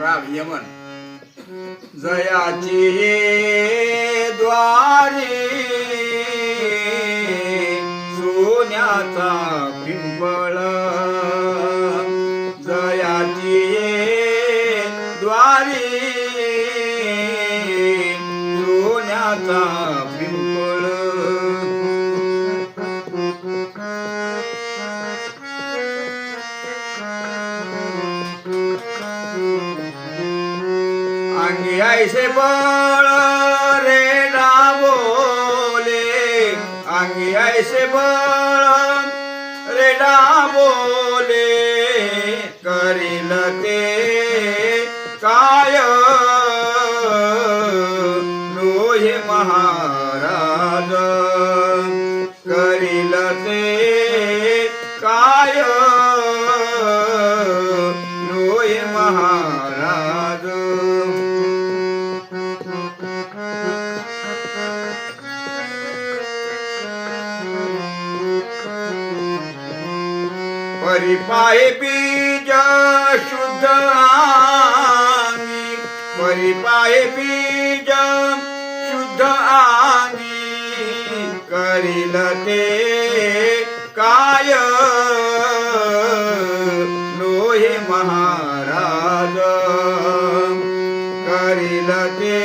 राग यमन जयाची द्वारे सोन्याचा पिंपळ. जयाची द्वारे सोन्याचा पिंपळ. আঙ্গিয়াই সে বড় রে না বলে। আঙ্গিয়াই সে বড় রে না বলে। করিলতে কায়? রোহে মহারাজ। করিলতে ಅವರಿ ಪಾಯಿ ಬೀಜ ಶುದ್ಧ ವರಿ शुद्ध आनी ಶುದ್ಧ ಆಗಿ काय लोहे ಲೋಹೆ ಮಹಾರಾಜ ಕರಿಲತೆ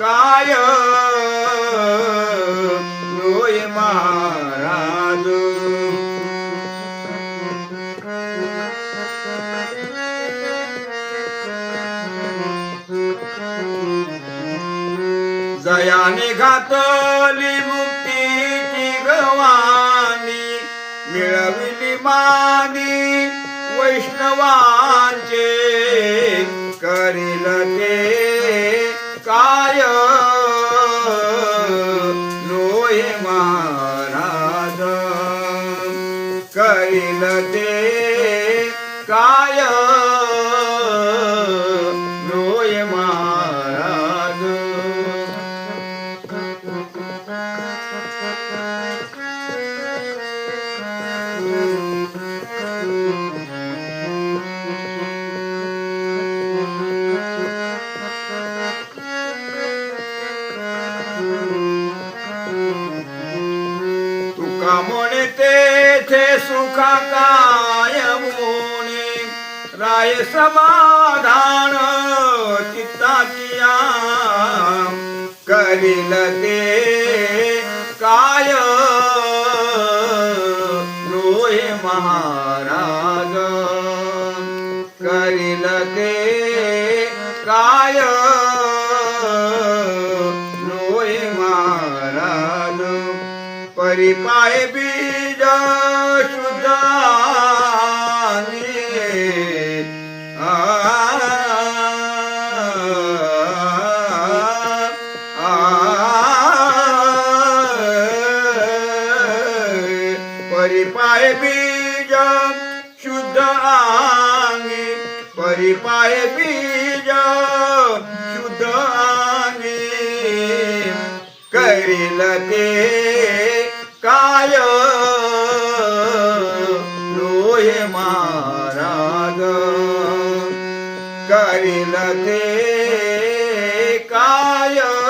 काय जयाने घातली मुक्तीची गवानी मिळविली मानी वैष्णवांचे. करील ते काय? लोय महाराज करील ते काय? तुका म्हणे तेथे सुखा काय राय समाधान चित्ताचिया करील ते काय? लोहे महाराज, करील ते काय? پائي بيج سڌ پائي بيج شده وري پائي بيجائو شده ڪري لڳي કાય લોહે મારાગ. કરી લતે કાય